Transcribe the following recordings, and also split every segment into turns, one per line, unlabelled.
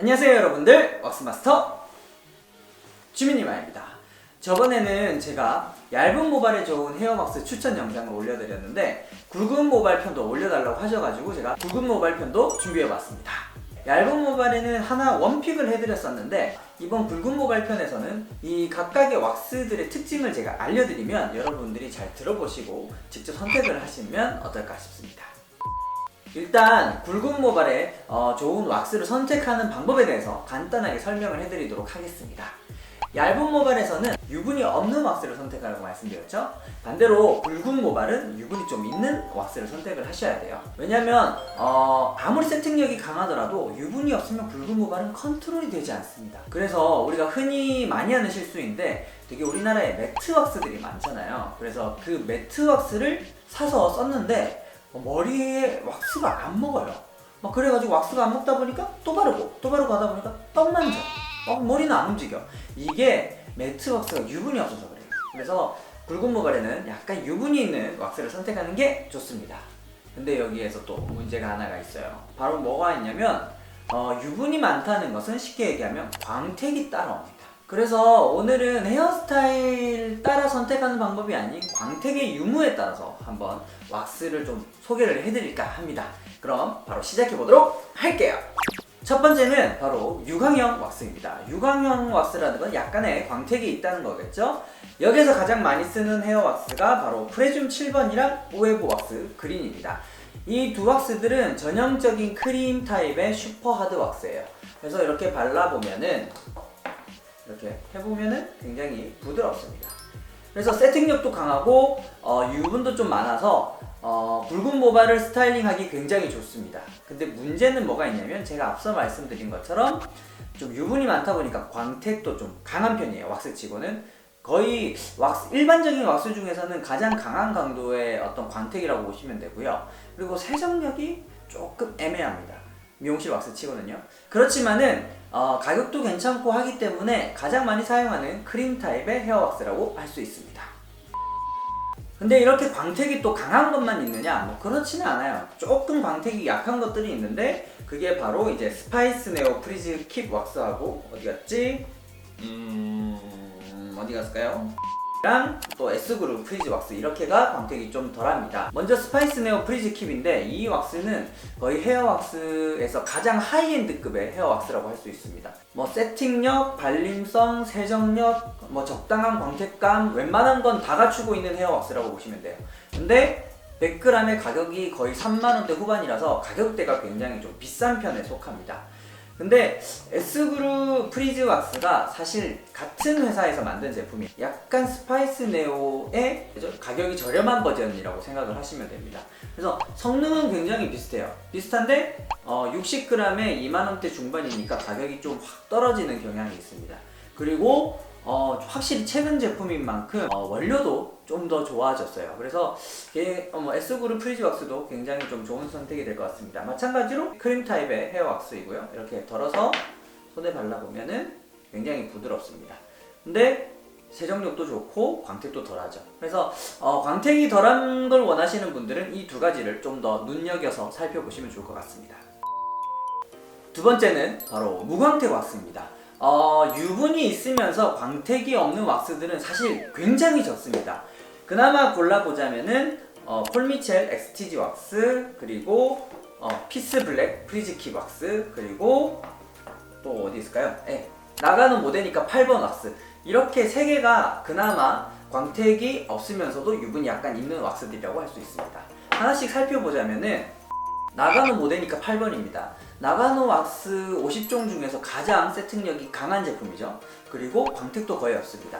안녕하세요 여러분들. 왁스마스터 주민이마입니다. 저번에는 제가 얇은 모발에 좋은 헤어왁스 추천 영상을 올려드렸는데 굵은 모발 편도 올려달라고 하셔가지고 제가 굵은 모발 편도 준비해봤습니다. 얇은 모발에는 하나 원픽을 해드렸었는데 이번 굵은 모발 편에서는 이 각각의 왁스들의 특징을 제가 알려드리면 여러분들이 잘 들어보시고 직접 선택을 하시면 어떨까 싶습니다 일단 굵은 모발에 어, 좋은 왁스를 선택하는 방법에 대해서 간단하게 설명을 해드리도록 하겠습니다. 얇은 모발에서는 유분이 없는 왁스를 선택하라고 말씀드렸죠. 반대로 굵은 모발은 유분이 좀 있는 왁스를 선택을 하셔야 돼요. 왜냐면 어, 아무리 세팅력이 강하더라도 유분이 없으면 굵은 모발은 컨트롤이 되지 않습니다. 그래서 우리가 흔히 많이 하는 실수인데 되게 우리나라에 매트 왁스들이 많잖아요. 그래서 그 매트 왁스를 사서 썼는데 어, 머리에 왁스가 안 먹어요. 막 그래가지고 왁스가 안 먹다 보니까 또 바르고 또 바르고 하다 보니까 떡 만져. 어, 머리는 안 움직여. 이게 매트 왁스가 유분이 없어서 그래요. 그래서 굵은 모발에는 약간 유분이 있는 왁스를 선택하는 게 좋습니다. 근데 여기에서 또 문제가 하나가 있어요. 바로 뭐가 있냐면 어, 유분이 많다는 것은 쉽게 얘기하면 광택이 따라옵니다. 그래서 오늘은 헤어스타일 선택하는 방법이 아닌 광택의 유무에 따라서 한번 왁스를 좀 소개를 해드릴까 합니다. 그럼 바로 시작해 보도록 할게요. 첫 번째는 바로 유광형 왁스입니다. 유광형 왁스라는 건 약간의 광택이 있다는 거겠죠? 여기서 가장 많이 쓰는 헤어 왁스가 바로 프레줌 7번이랑 오에브 왁스 그린입니다. 이 두 왁스들은 전형적인 크림 타입의 슈퍼 하드 왁스예요. 그래서 이렇게 발라보면은 이렇게 해보면은 굉장히 부드럽습니다. 그래서 세팅력도 강하고 어, 유분도 좀 많아서 어, 붉은 모발을 스타일링하기 굉장히 좋습니다. 근데 문제는 뭐가 있냐면 제가 앞서 말씀드린 것처럼 좀 유분이 많다 보니까 광택도 좀 강한 편이에요. 왁스치고는 거의 왁스 일반적인 왁스 중에서는 가장 강한 강도의 어떤 광택이라고 보시면 되고요. 그리고 세정력이 조금 애매합니다. 미용실 왁스 치고는요. 그렇지만은 어, 가격도 괜찮고 하기 때문에 가장 많이 사용하는 크림 타입의 헤어 왁스라고 할 수 있습니다. 근데 이렇게 광택이 또 강한 것만 있느냐? 뭐 그렇지는 않아요. 조금 광택이 약한 것들이 있는데 그게 바로 이제 스파이스 네오 프리즈 킵 왁스하고 어디 갔지? 음 어디 갔을까요? 랑또 S그룹 프리즈 왁스 이렇게가 광택이 좀 덜합니다. 먼저 스파이스 네오 프리즈 킵인데 이 왁스는 거의 헤어 왁스에서 가장 하이엔드급의 헤어 왁스라고 할 수 있습니다. 뭐 세팅력, 발림성, 세정력, 뭐 적당한 광택감 웬만한 건 다 갖추고 있는 헤어 왁스라고 보시면 돼요. 근데 100g의 가격이 거의 3만원대 후반이라서 가격대가 굉장히 좀 비싼 편에 속합니다. 근데 S그룹 프리즈 왁스가 사실 같은 회사에서 만든 제품이 약간 스파이스 네오의? 가격이 저렴한 버전이라고 생각을 하시면 됩니다. 그래서 성능은 굉장히 비슷해요. 비슷한데 어, 60g에 2만원대 중반이니까 가격이 좀 확 떨어지는 경향이 있습니다. 그리고 어, 확실히 최근 제품인 만큼 어, 원료도 좀 더 좋아졌어요. 그래서 게- 어, 뭐 S그룹 프리즈 왁스도 굉장히 좀 좋은 선택이 될 것 같습니다. 마찬가지로 크림 타입의 헤어 왁스이고요. 이렇게 덜어서 손에 발라보면은 굉장히 부드럽습니다. 근데 세정력도 좋고 광택도 덜하죠. 그래서 어, 광택이 덜한 걸 원하시는 분들은 이 두 가지를 좀 더 눈여겨서 살펴보시면 좋을 것 같습니다. 두 번째는 바로 무광택 왁스입니다. 어, 유분이 있으면서 광택이 없는 왁스들은 사실 굉장히 적습니다. 그나마 골라보자면은 어, 폴미첼 엑스티지 왁스 그리고 어, 피스 블랙 프리즈키 왁스 그리고 또 어디 있을까요? 네, 나가는 모델이니까 8번 왁스 이렇게 세 개가 그나마 광택이 없으면서도 유분이 약간 있는 왁스들이라고 할 수 있습니다. 하나씩 살펴보자면은 나가노 모델이니까 8번입니다. 나가노 왁스 50종 중에서 가장 세팅력이 강한 제품이죠. 그리고 광택도 거의 없습니다.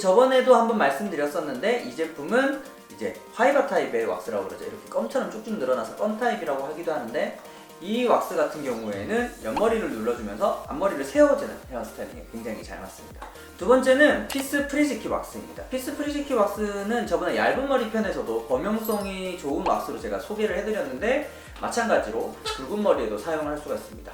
저번에도 한번 말씀드렸었는데 이 제품은 이제 화이바 타입의 왁스라고 그러죠. 이렇게 껌처럼 쭉쭉 늘어나서 껌 타입이라고 하기도 하는데 이 왁스 같은 경우에는 옆머리를 눌러주면서 앞머리를 세워주는 헤어스타일링에 굉장히 잘 맞습니다. 두 번째는 피스 프리즈키 왁스입니다. 피스 프리즈키 왁스는 저번에 얇은 머리 편에서도 범용성이 좋은 왁스로 제가 소개를 해드렸는데 마찬가지로 굵은 머리에도 사용할 수가 있습니다.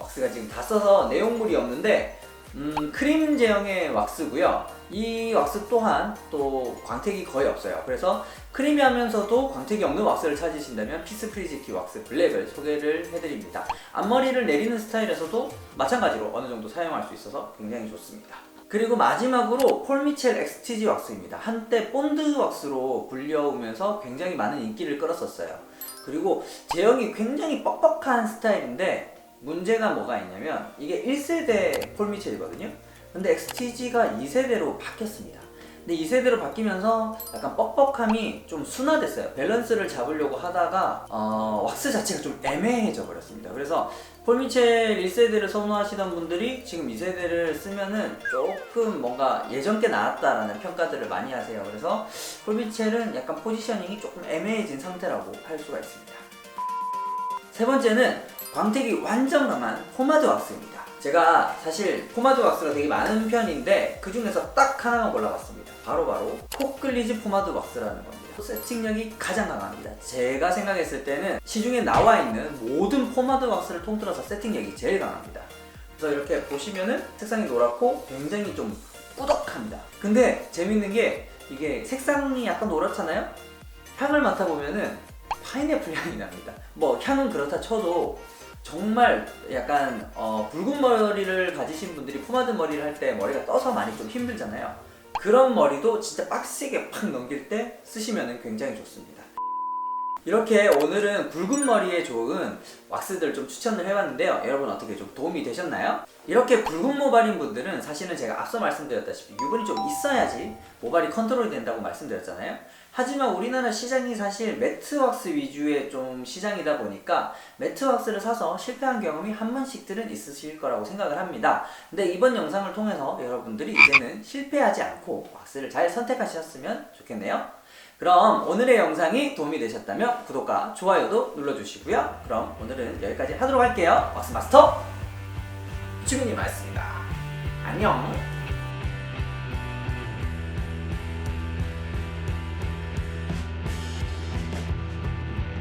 왁스가 지금 다 써서 내용물이 없는데 음, 크림 제형의 왁스고요. 이 왁스 또한 또 광택이 거의 없어요. 그래서 크리미하면서도 광택이 없는 왁스를 찾으신다면 피스 프리즈키 왁스 블랙을 소개를 해드립니다. 앞머리를 내리는 스타일에서도 마찬가지로 어느 정도 사용할 수 있어서 굉장히 좋습니다. 그리고 마지막으로 폴미첼 엑스티지 왁스입니다. 한때 본드 왁스로 불려오면서 굉장히 많은 인기를 끌었었어요. 그리고 제형이 굉장히 뻑뻑한 스타일인데 문제가 뭐가 있냐면 이게 1세대 폴미첼이거든요. 근데 엑스티지가 2세대로 바뀌었습니다. 근데 2세대로 바뀌면서 약간 뻑뻑함이 좀 순화됐어요. 밸런스를 잡으려고 하다가 어, 왁스 자체가 좀 애매해져 버렸습니다. 그래서 폴미첼 1세대를 선호하시던 분들이 지금 2세대를 쓰면은 조금 뭔가 예전 게 나았다라는 평가들을 많이 하세요. 그래서 폴미첼은 약간 포지셔닝이 조금 애매해진 상태라고 할 수가 있습니다. 세 번째는 광택이 완전 강한 포마드 왁스입니다. 제가 사실 포마드 왁스가 되게 많은 편인데 그 중에서 딱 하나만 골라봤습니다. 바로바로 코클리즈 포마드 왁스라는 겁니다. 세팅력이 가장 강합니다. 제가 생각했을 때는 시중에 나와 있는 모든 포마드 왁스를 통틀어서 세팅력이 제일 강합니다. 그래서 이렇게 보시면은 색상이 노랗고 굉장히 좀 꾸덕합니다. 근데 재밌는 게 이게 색상이 약간 노랗잖아요? 향을 맡아보면은 파인애플 향이 납니다. 뭐 향은 그렇다 쳐도 정말 약간 어, 붉은 머리를 가지신 분들이 포마드 머리를 할 때 머리가 떠서 많이 좀 힘들잖아요. 그런 머리도 진짜 빡세게 팍 넘길 때 쓰시면 굉장히 좋습니다. 이렇게 오늘은 붉은 머리에 좋은 왁스들 좀 추천을 해봤는데요. 여러분 어떻게 좀 도움이 되셨나요? 이렇게 붉은 모발인 분들은 사실은 제가 앞서 말씀드렸다시피 유분이 좀 있어야지 모발이 컨트롤이 된다고 말씀드렸잖아요. 하지만 우리나라 시장이 사실 매트 왁스 위주의 좀 시장이다 보니까 매트 왁스를 사서 실패한 경험이 한 번씩들은 있으실 거라고 생각을 합니다. 근데 이번 영상을 통해서 여러분들이 이제는 실패하지 않고 왁스를 잘 선택하셨으면 좋겠네요. 그럼 오늘의 영상이 도움이 되셨다면 구독과 좋아요도 눌러주시고요. 그럼 오늘은 여기까지 하도록 할게요. 왁스 마스터 주민이었습니다. 안녕.